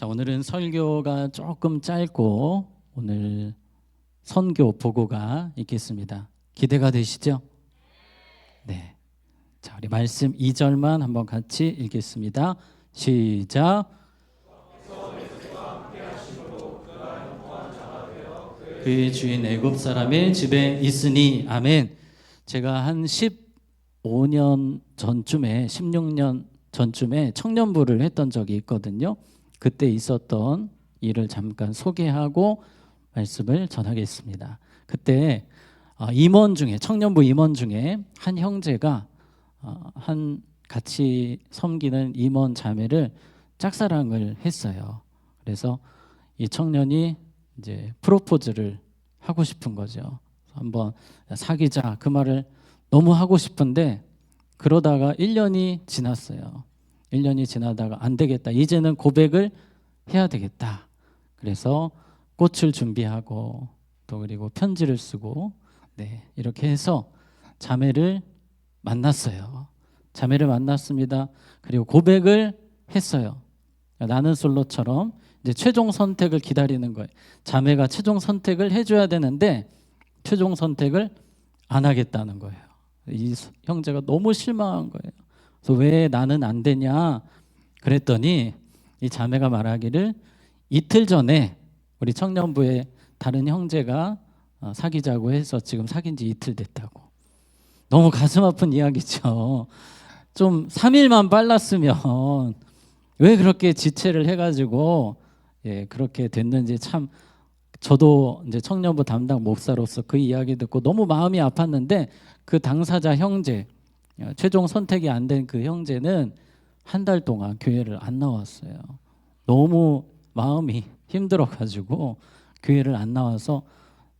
자, 오늘은 설교가 조금 짧고 오늘 선교 보고가 있겠습니다. 기대가 되시죠? 네. 자, 우리 말씀 2절만 한번 같이 읽겠습니다. 시작. 그의 주인 애굽 사람의 집에 있으니 아멘. 제가 한 15년 전쯤에 16년 전쯤에 청년부를 했던 적이 있거든요. 그때 있었던 일을 잠깐 소개하고 말씀을 전하겠습니다. 그때 어, 임원 중에 청년부 임원 중에 한 형제가 어, 한 같이 섬기는 임원 자매를 짝사랑을 했어요. 그래서 이 청년이 이제 프로포즈를 하고 싶은 거죠. 한번 사귀자 그 말을 너무 하고 싶은데 그러다가 1년이 지났어요. 1년이 지나다가 안 되겠다. 이제는 고백을 해야 되겠다. 그래서 꽃을 준비하고 또 그리고 편지를 쓰고 네, 이렇게 해서 자매를 만났어요. 자매를 만났습니다. 그리고 고백을 했어요. 나는 솔로처럼 이제 최종 선택을 기다리는 거예요. 자매가 최종 선택을 해줘야 되는데 최종 선택을 안 하겠다는 거예요. 이 형제가 너무 실망한 거예요. 그래서 왜 나는 안 되냐? 그랬더니 이 자매가 말하기를 이틀 전에 우리 청년부의 다른 형제가 어, 사귀자고 해서 지금 사귄 지 이틀 됐다고. 너무 가슴 아픈 이야기죠. 좀 3일만 빨랐으면 왜 그렇게 지체를 해가지고 예, 그렇게 됐는지 참 저도 이제 청년부 담당 목사로서 그 이야기 듣고 너무 마음이 아팠는데 그 당사자 형제 어, 최종 선택이 안 된 그 형제는 한 달 동안 교회를 안 나왔어요. 너무 마음이 힘들어 가지고 교회를 안 나와서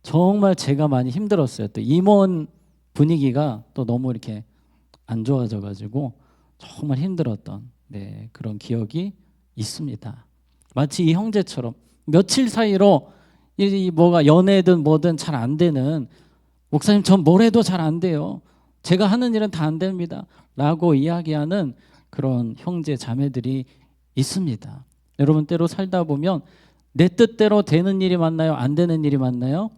정말 제가 많이 힘들었어요. 또 임원 분위기가 또 너무 이렇게 안 좋아져 가지고 정말 힘들었던 네, 그런 기억이 있습니다. 마치 이 형제처럼 며칠 사이로 이 뭐가 연애든 뭐든 잘 안 되는 목사님 전 뭘 해도 잘 안 돼요. 제가 하는 일은 다 안 됩니다. 라고 이야기하는 그런 형제 자매들이 있습니다. 여러분 때로 살다 보면 내 뜻대로 되는 일이 많나요? 안 되는 일이 많나요?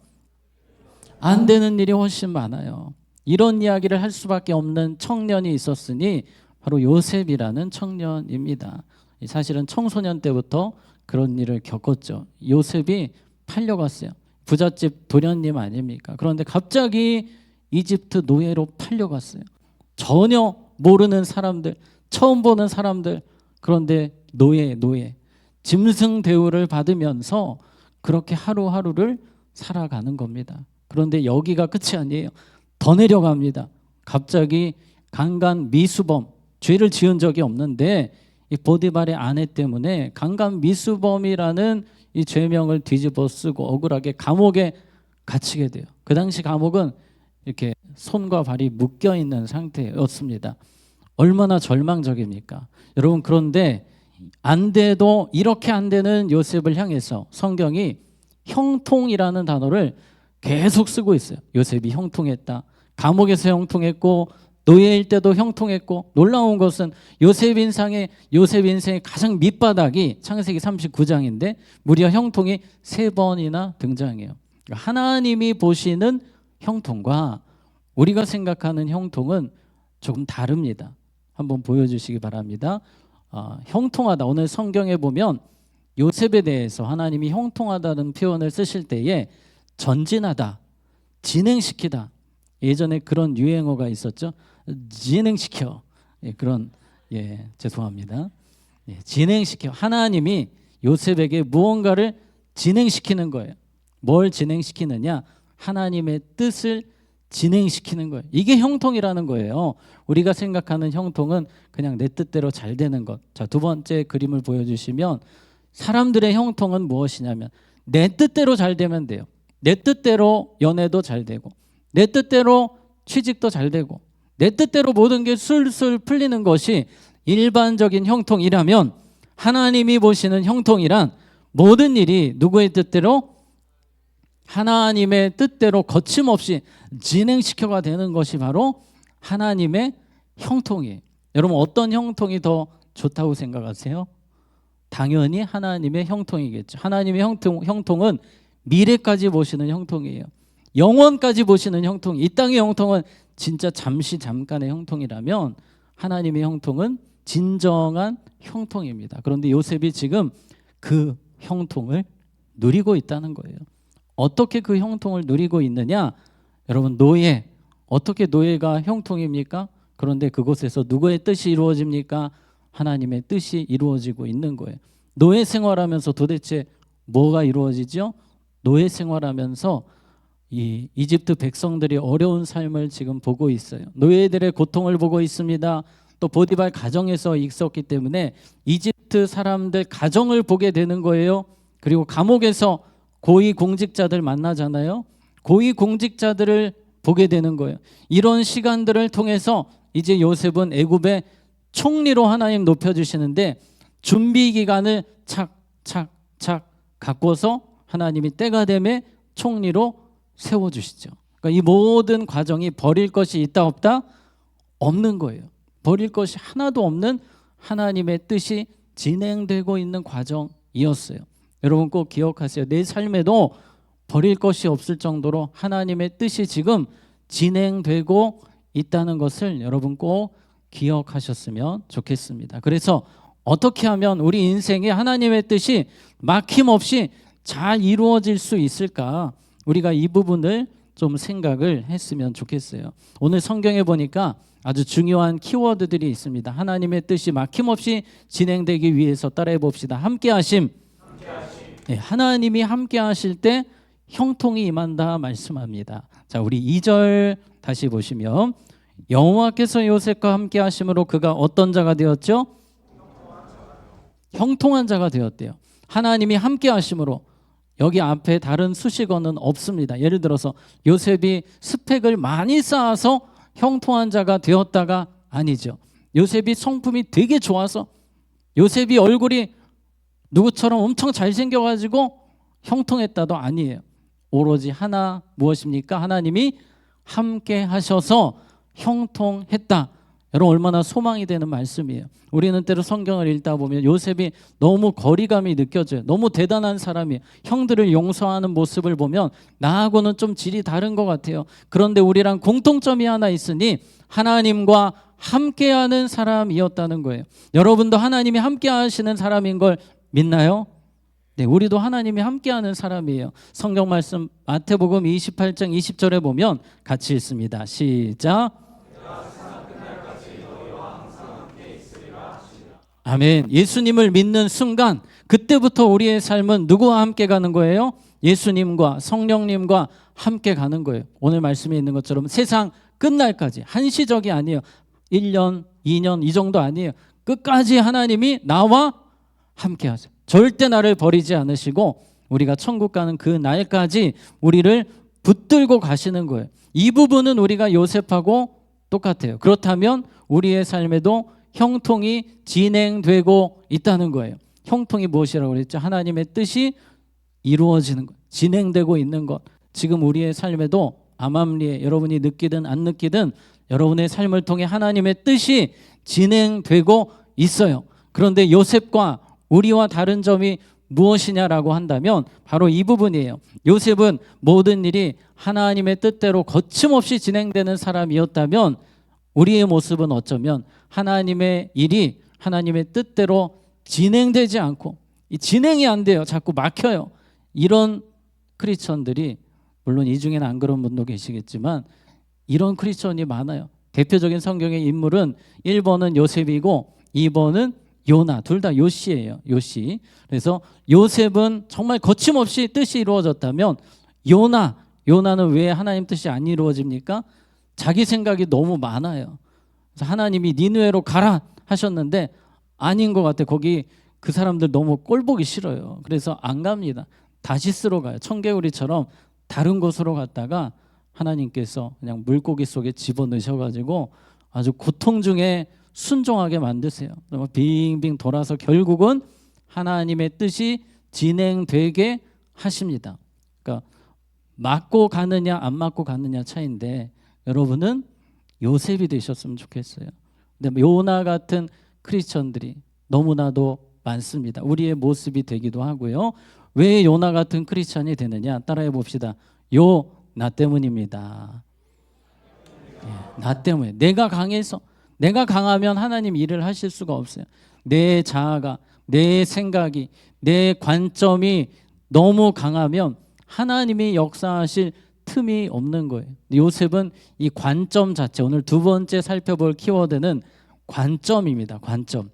안 되는 일이 훨씬 많아요. 이런 이야기를 할 수밖에 없는 청년이 있었으니 바로 요셉이라는 청년입니다. 사실은 청소년 때부터 그런 일을 겪었죠. 요셉이 팔려갔어요. 부잣집 도련님 아닙니까? 그런데 갑자기 이집트 노예로 팔려갔어요. 전혀 모르는 사람들, 처음 보는 사람들, 그런데 노예, 노예. 짐승 대우를 받으면서 그렇게 하루하루를 살아가는 겁니다. 그런데 여기가 끝이 아니에요. 더 내려갑니다. 갑자기 강간 미수범, 죄를 지은 적이 없는데 이 보디발의 아내 때문에 강간 미수범이라는 이 죄명을 뒤집어 쓰고 억울하게 감옥에 갇히게 돼요. 그 당시 감옥은 이렇게 손과 발이 묶여 있는 상태였습니다. 얼마나 절망적입니까? 여러분 그런데 안 돼도 이렇게 안 되는 요셉을 향해서 성경이 형통이라는 단어를 계속 쓰고 있어요. 요셉이 형통했다. 감옥에서 형통했고 노예일 때도 형통했고 놀라운 것은 요셉 인상의 요셉 인생의 가장 밑바닥이 창세기 39장인데 무려 형통이 세 번이나 등장해요. 그러니까 하나님이 보시는 형통과 우리가 생각하는 형통은 조금 다릅니다. 한번 보여주시기 바랍니다. 어, 형통하다. 오늘 성경에 보면 요셉에 대해서 하나님이 형통하다는 표현을 쓰실 때에 전진하다, 진행시키다. 예전에 그런 유행어가 있었죠. 진행시켜 예, 그런 예 죄송합니다. 예, 진행시켜 하나님이 요셉에게 무언가를 진행시키는 거예요. 뭘 진행시키느냐? 하나님의 뜻을 진행시키는 거예요. 이게 형통이라는 거예요. 우리가 생각하는 형통은 그냥 내 뜻대로 잘 되는 것. 자, 두 번째 그림을 보여주시면 사람들의 형통은 무엇이냐면 내 뜻대로 잘 되면 돼요. 내 뜻대로 연애도 잘 되고 내 뜻대로 취직도 잘 되고 내 뜻대로 모든 게 술술 풀리는 것이 일반적인 형통이라면 하나님이 보시는 형통이란 모든 일이 누구의 뜻대로 하나님의 뜻대로 거침없이 진행시켜가 되는 것이 바로 하나님의 형통이에요. 여러분 어떤 형통이 더 좋다고 생각하세요? 당연히 하나님의 형통이겠죠. 하나님의 형통 형통은 미래까지 보시는 형통이에요. 영원까지 보시는 형통. 이 땅의 형통은 진짜 잠시 잠깐의 형통이라면 하나님의 형통은 진정한 형통입니다. 그런데 요셉이 지금 그 형통을 누리고 있다는 거예요. 어떻게 그 형통을 누리고 있느냐? 여러분 노예 어떻게 노예가 형통입니까? 그런데 그곳에서 누구의 뜻이 이루어집니까? 하나님의 뜻이 이루어지고 있는 거예요. 노예 생활하면서 도대체 뭐가 이루어지죠? 노예 생활하면서 이 이집트 백성들이 어려운 삶을 지금 보고 있어요. 노예들의 고통을 보고 있습니다. 또 보디발 가정에서 있었기 때문에 이집트 사람들 가정을 보게 되는 거예요. 그리고 감옥에서 고위 공직자들 만나잖아요. 고위 공직자들을 보게 되는 거예요. 이런 시간들을 통해서 이제 요셉은 애굽의 총리로 하나님 높여 주시는데 준비 기간을 착착착 갖고서 하나님이 때가 되매 총리로 세워 주시죠. 그러니까 이 모든 과정이 버릴 것이 있다 없다 없는 거예요. 버릴 것이 하나도 없는 하나님의 뜻이 진행되고 있는 과정이었어요. 여러분 꼭 기억하세요. 내 삶에도 버릴 것이 없을 정도로 하나님의 뜻이 지금 진행되고 있다는 것을 여러분 꼭 기억하셨으면 좋겠습니다. 그래서 어떻게 하면 우리 인생에 하나님의 뜻이 막힘없이 잘 이루어질 수 있을까? 우리가 이 부분을 좀 생각을 했으면 좋겠어요. 오늘 성경에 보니까 아주 중요한 키워드들이 있습니다. 하나님의 뜻이 막힘없이 진행되기 위해서 따라해 봅시다. 함께 하심. 네, 하 나님이 함께 하실 때 형통이 임한다 말씀합니다. 자, 우리 2절 다시 보시면 여호와께서 요셉과 함께 하심으로 그가 어떤 자가 되었죠? 형통한 자가 되었대요. 하나님이 함께 하심으로 여기 앞에 다른 수식어는 없습니다. 예를 들어서 요셉이 스펙을 많이 쌓아서 형통한 자가 되었다가 아니죠. 요셉이 성품이 되게 좋아서 요셉이 얼굴이 누구처럼 엄청 잘생겨 가지고 형통했다도 아니에요. 오로지 하나 무엇입니까? 하나님이 함께 하셔서 형통했다. 여러분 얼마나 소망이 되는 말씀이에요. 우리는 때로 성경을 읽다 보면 요셉이 너무 거리감이 느껴져요. 너무 대단한 사람이 형들을 용서하는 모습을 보면 나하고는 좀 질이 다른 것 같아요. 그런데 우리랑 공통점이 하나 있으니 하나님과 함께하는 사람이었다는 거예요. 여러분도 하나님이 함께하시는 사람인 걸 믿나요? 네, 우리도 하나님이 함께하는 사람이에요. 성경 말씀 마태복음 28장 20절에 보면 같이 읽습니다. 시작. 아멘. 예수님을 믿는 순간 그때부터 우리의 삶은 누구와 함께 가는 거예요? 예수님과 성령님과 함께 가는 거예요. 오늘 말씀에 있는 것처럼 세상 끝날까지 한시적이 아니에요. 1년, 2년 이 정도 아니에요. 끝까지 하나님이 나와 함께 하세요. 절대 나를 버리지 않으시고 우리가 천국 가는 그 날까지 우리를 붙들고 가시는 거예요. 이 부분은 우리가 요셉하고 똑같아요. 그렇다면 우리의 삶에도 형통이 진행되고 있다는 거예요. 형통이 무엇이라고 그랬죠? 하나님의 뜻이 이루어지는 것, 진행되고 있는 것. 지금 우리의 삶에도 암암리에 여러분이 느끼든 안 느끼든 여러분의 삶을 통해 하나님의 뜻이 진행되고 있어요. 그런데 요셉과 우리와 다른 점이 무엇이냐라고 한다면 바로 이 부분이에요. 요셉은 모든 일이 하나님의 뜻대로 거침없이 진행되는 사람이었다면 우리의 모습은 어쩌면 하나님의 일이 하나님의 뜻대로 진행되지 않고 이 진행이 안 돼요. 자꾸 막혀요. 이런 크리스천들이 물론 이 중에는 안 그런 분도 계시겠지만 이런 크리스천이 많아요. 대표적인 성경의 인물은 1번은 요셉이고 2번은 요나 둘 다 요시예요. 요시. 그래서 요셉은 정말 거침없이 뜻이 이루어졌다면 요나 요나는 왜 하나님 뜻이 안 이루어집니까? 자기 생각이 너무 많아요. 그래서 하나님이 니누에로 가라 하셨는데 아닌 것 같아. 거기 그 사람들 너무 꼴 보기 싫어요. 그래서 안 갑니다. 다시스로 가요. 청개구리처럼 다른 곳으로 갔다가 하나님께서 그냥 물고기 속에 집어넣으셔가지고 아주 고통 중에 순종하게 만드세요. 빙빙 돌아서 결국은 하나님의 뜻이 진행되게 하십니다. 그러니까 맞고 가느냐 안 맞고 가느냐 차인데 여러분은 요셉이 되셨으면 좋겠어요. 근데 요나 같은 크리스천들이 너무나도 많습니다. 우리의 모습이 되기도 하고요. 왜 요나 같은 크리스천이 되느냐? 따라해 봅시다. 요 나 때문입니다. 예, 나 때문에 내가 강해서 내가 강하면 하나님 일을 하실 수가 없어요. 내 자아가 내 생각이 내 관점이 너무 강하면 하나님이 역사하실 틈이 없는 거예요. 요셉은 이 관점 자체 오늘 두 번째 살펴볼 키워드는 관점입니다. 관점.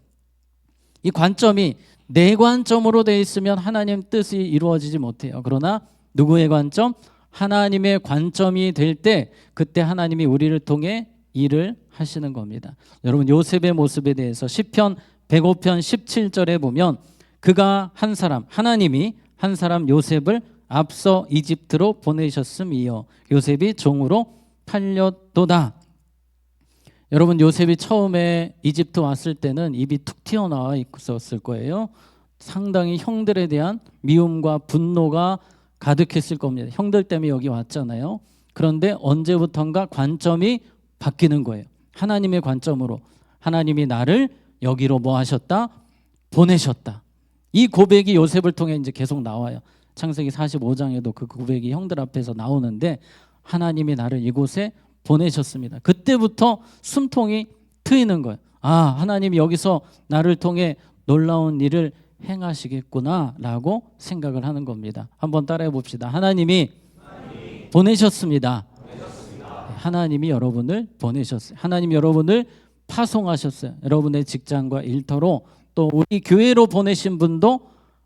이 관점이 내 관점으로 돼 있으면 하나님 뜻이 이루어지지 못해요. 그러나 누구의 관점? 하나님의 관점이 될 때 그때 하나님이 우리를 통해 일을 하시는 겁니다. 여러분 요셉의 모습에 대해서 시편 105편 17절에 보면 그가 한 사람 하나님이 한 사람 요셉을 앞서 이집트로 보내셨음이요 요셉이 종으로 팔렸도다. 여러분 요셉이 처음에 이집트 왔을 때는 입이 툭 튀어나와 있었을 거예요. 상당히 형들에 대한 미움과 분노가 가득했을 겁니다. 형들 때문에 여기 왔잖아요. 그런데 언제부턴가 관점이 바뀌는 거예요. 하나님의 관점으로 하나님이 나를 여기로 뭐 하셨다? 보내셨다. 이 고백이 요셉을 통해 이제 계속 나와요. 창세기 45장에도 그 고백이 형들 앞에서 나오는데 하나님이 나를 이곳에 보내셨습니다. 그때부터 숨통이 트이는 거예요. 아, 하나님이 여기서 나를 통해 놀라운 일을 행하시겠구나라고 생각을 하는 겁니다. 한번 따라해 봅시다. 하나님이, 보내셨습니다. 하나님이 여러분을 보내셨어요. 하나님 여러분을 파송하셨어요. 여러분의 직장과 일터로 또 우리 교회로 보내신 분도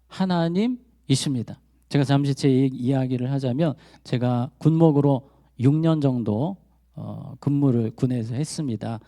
하나님이십니다. 제가 잠시 제 이야기를 하자면 제가 군목으로 6년 정도 어, 근무를 군에서 했습니다.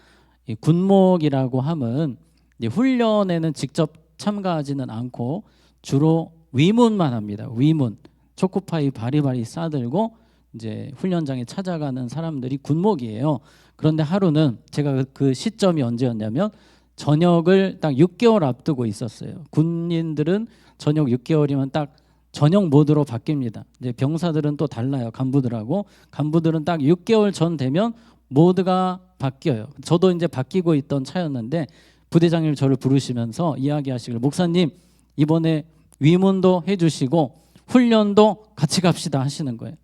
이 군목이라고 함은 훈련에는 직접 참가하지는 않고 주로 위문만 합니다. 위문 초코파이 바리바리 싸들고 이제 훈련장에 찾아가는 사람들이 군목이에요. 그런데 하루는 제가 그- 그 시점이 언제였냐면 전역을 딱 6개월 앞두고 있었어요. 군인들은 전역 6개월이면 딱 전역 모드로 바뀝니다. 이제 병사들은 또 달라요. 간부들하고 간부들은 딱 6개월 전 되면 모드가 바뀌어요. 저도 이제 바뀌고 있던 차였는데 부대장님 저를 부르시면서 이야기하시길 목사님 이번에 위문도 해주시고 훈련도 같이 갑시다 하시는 거예요.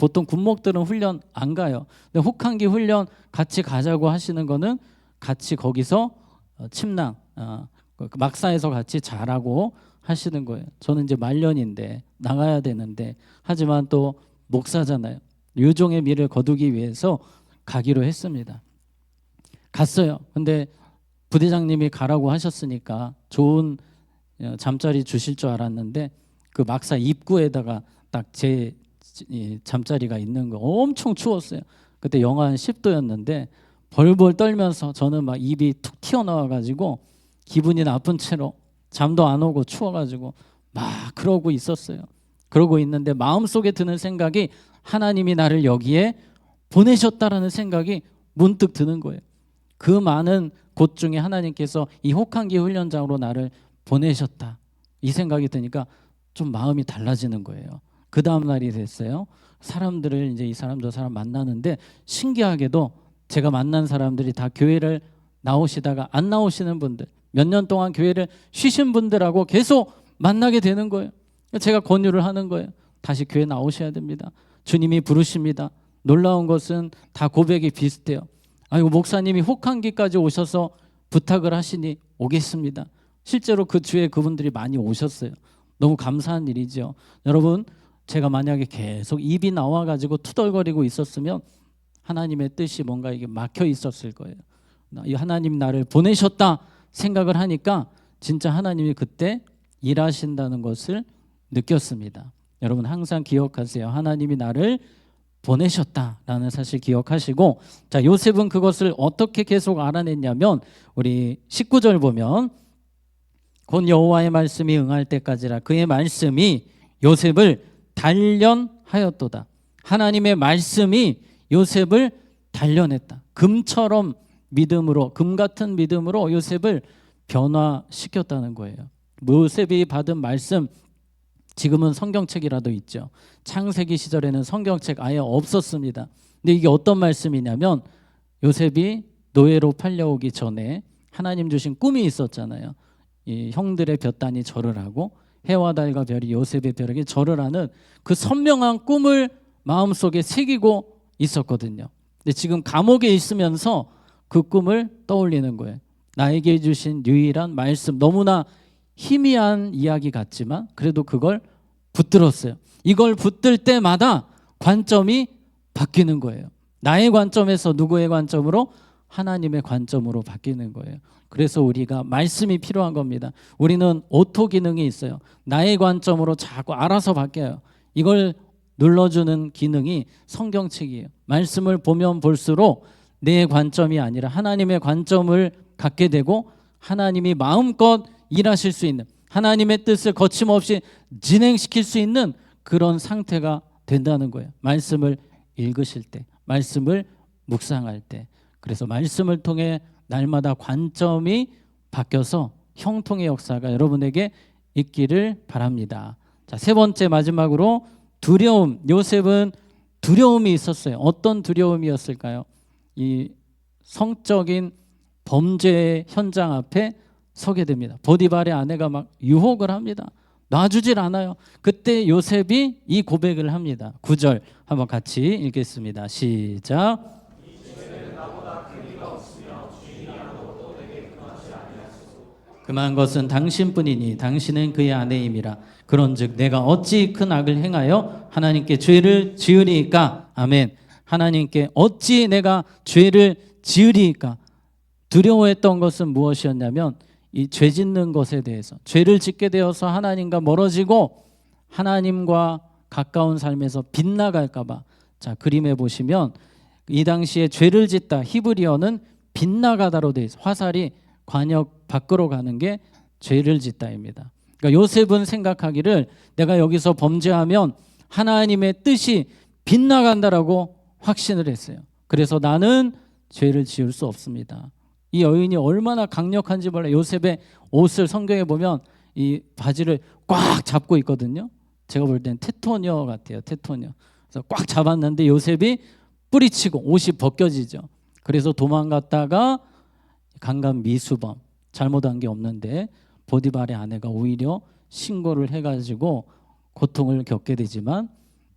보통 군목들은 훈련 안 가요. 근데 혹한기 훈련 같이 가자고 하시는 거는 같이 거기서 어, 침낭 어, 그 막사에서 같이 자라고 하시는 거예요. 저는 이제 말년인데 나가야 되는데 하지만 또 목사잖아요. 유종의 미를 거두기 위해서 가기로 했습니다. 갔어요. 근데 부대장님이 가라고 하셨으니까 좋은 어, 잠자리 주실 줄 알았는데 그 막사 입구에다가 딱 제 잠자리가 있는 거 엄청 추웠어요. 그때 영하 한 10도였는데 벌벌 떨면서 저는 막 입이 툭 튀어나와 가지고 기분이 나쁜 채로 잠도 안 오고 추워 가지고 막 그러고 있었어요. 그러고 있는데 마음속에 드는 생각이 하나님이 나를 여기에 보내셨다라는 생각이 문득 드는 거예요. 그 많은 곳 중에 하나님께서 이 혹한기 훈련장으로 나를 보내셨다. 이 생각이 드니까 좀 마음이 달라지는 거예요. 그 다음 날이 됐어요. 사람들을 이제 이 사람 저 사람 만나는데 신기하게도 제가 만난 사람들이 다 교회를 나오시다가 안 나오시는 분들, 몇 년 동안 교회를 쉬신 분들하고 계속 만나게 되는 거예요. 제가 권유를 하는 거예요. 다시 교회 나오셔야 됩니다. 주님이 부르십니다. 놀라운 것은 다 고백이 비슷해요. 아이고 목사님이 혹한기까지 오셔서 부탁을 하시니 오겠습니다. 실제로 그 주에 그분들이 많이 오셨어요. 너무 감사한 일이죠. 여러분, 제가 만약에 계속 입이 나와 가지고 투덜거리고 있었으면 하나님의 뜻이 뭔가 이게 막혀 있었을 거예요. 이 하나님 나를 보내셨다 생각을 하니까 진짜 하나님이 그때 일하신다는 것을 느꼈습니다. 여러분 항상 기억하세요. 하나님이 나를 보내셨다라는 사실 기억하시고 자 요셉은 그것을 어떻게 계속 알아냈냐면 우리 19절 보면 곧 여호와의 말씀이 응할 때까지라 그의 말씀이 요셉을 단련하였도다. 하나님의 말씀이 요셉을 단련했다. 금처럼 믿음으로 금 같은 믿음으로 요셉을 변화시켰다는 거예요. 요셉이 받은 말씀 지금은 성경책이라도 있죠. 창세기 시절에는 성경책 아예 없었습니다. 근데 이게 어떤 말씀이냐면 요셉이 노예로 팔려오기 전에 하나님 주신 꿈이 있었잖아요. 이 형들의 볕단이 절을 하고 해와 달과 별이 요셉의 벼락에 절을 하는 그 선명한 꿈을 마음속에 새기고 있었거든요. 근데 지금 감옥에 있으면서 그 꿈을 떠올리는 거예요. 나에게 주신 유일한 말씀 너무나 희미한 이야기 같지만 그래도 그걸 붙들었어요. 이걸 붙들 때마다 관점이 바뀌는 거예요. 나의 관점에서 누구의 관점으로 하나님의 관점으로 바뀌는 거예요. 그래서 우리가 말씀이 필요한 겁니다. 우리는 오토 기능이 있어요. 나의 관점으로 자꾸 알아서 바뀌어요. 이걸 눌러주는 기능이 성경책이에요. 말씀을 보면 볼수록 내 관점이 아니라 하나님의 관점을 갖게 되고 하나님이 마음껏 일하실 수 있는 하나님의 뜻을 거침없이 진행시킬 수 있는 그런 상태가 된다는 거예요. 말씀을 읽으실 때, 말씀을 묵상할 때. 그래서 말씀을 통해 날마다 관점이 바뀌어서 형통의 역사가 여러분에게 있기를 바랍니다. 자, 세 번째 마지막으로 두려움. 요셉은 두려움이 있었어요. 어떤 두려움이었을까요? 이 성적인 범죄 현장 앞에 서게 됩니다. 보디발의 아내가 막 유혹을 합니다. 놔주질 않아요. 그때 요셉이 이 고백을 합니다. 9절 한번 같이 읽겠습니다. 시작. 그만 것은 당신뿐이니 당신은 그의 아내임이라. 그런즉 내가 어찌 큰 악을 행하여 하나님께 죄를 지으리이까? 아멘. 하나님께 어찌 내가 죄를 지으리이까? 두려워했던 것은 무엇이었냐면 이 죄 짓는 것에 대해서 죄를 짓게 되어서 하나님과 멀어지고 하나님과 가까운 삶에서 빗나갈까 봐. 자, 그림에 보시면 이 당시에 죄를 짓다 히브리어는 빗나가다로 돼 있어. 화살이 관역 밖으로 가는 게 죄를 짓다입니다. 그러니까 요셉은 생각하기를 내가 여기서 범죄하면 하나님의 뜻이 빗나간다라고 확신을 했어요. 그래서 나는 죄를 지을 수 없습니다. 이 여인이 얼마나 강력한지 몰라. 요셉의 옷을 성경에 보면 이 바지를 꽉 잡고 있거든요. 제가 볼 땐 테토녀 같아요. 테토녀. 그래서 꽉 잡았는데 요셉이 뿌리치고 옷이 벗겨지죠. 그래서 도망갔다가 강간 미수범 잘못한 게 없는데 보디발의 아내가 오히려 신고를 해가지고 고통을 겪게 되지만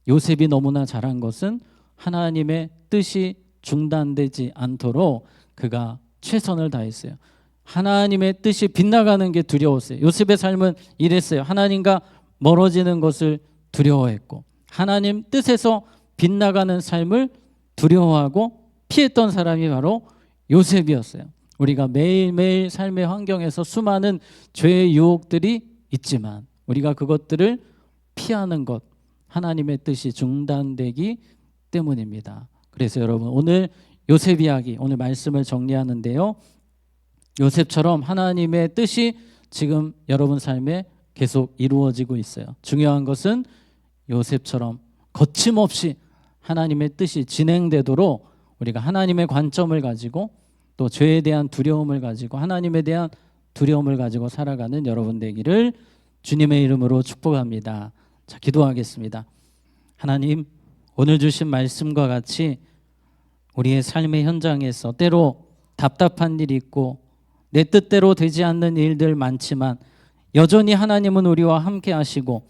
요셉이 너무나 잘한 것은 하나님의 뜻이 중단되지 않도록 그가 최선을 다했어요. 하나님의 뜻이 빗나가는 게 두려웠어요. 요셉의 삶은 이랬어요. 하나님과 멀어지는 것을 두려워했고 하나님 뜻에서 빗나가는 삶을 두려워하고 피했던 사람이 바로 요셉이었어요. 우리가 매일매일 삶의 환경에서 수많은 죄의 유혹들이 있지만 우리가 그것들을 피하는 것 하나님의 뜻이 중단되기 때문입니다. 그래서 여러분 오늘 요셉 이야기 오늘 말씀을 정리하는데요. 요셉처럼 하나님의 뜻이 지금 여러분 삶에 계속 이루어지고 있어요. 중요한 것은 요셉처럼 거침없이 하나님의 뜻이 진행되도록 우리가 하나님의 관점을 가지고 또 죄에 대한 두려움을 가지고 하나님에 대한 두려움을 가지고 살아가는 여러분 되기를 주님의 이름으로 축복합니다. 자, 기도하겠습니다. 하나님, 오늘 주신 말씀과 같이 우리의 삶의 현장에서 때로 답답한 일이 있고 내 뜻대로 되지 않는 일들 많지만 여전히 하나님은 우리와 함께 하시고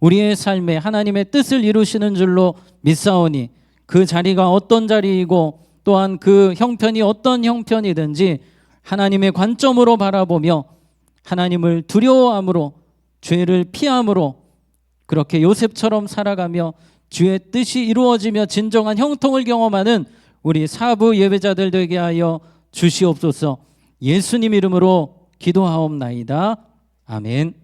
우리의 삶에 하나님의 뜻을 이루시는 줄로 믿사오니 그 자리가 어떤 자리이고 또한 그 형편이 어떤 형편이든지 하나님의 관점으로 바라보며 하나님을 두려워함으로 죄를 피함으로 그렇게 요셉처럼 살아가며 주의 뜻이 이루어지며 진정한 형통을 경험하는 우리 사부 예배자들 되게 하여 주시옵소서. 예수님 이름으로 기도하옵나이다. 아멘.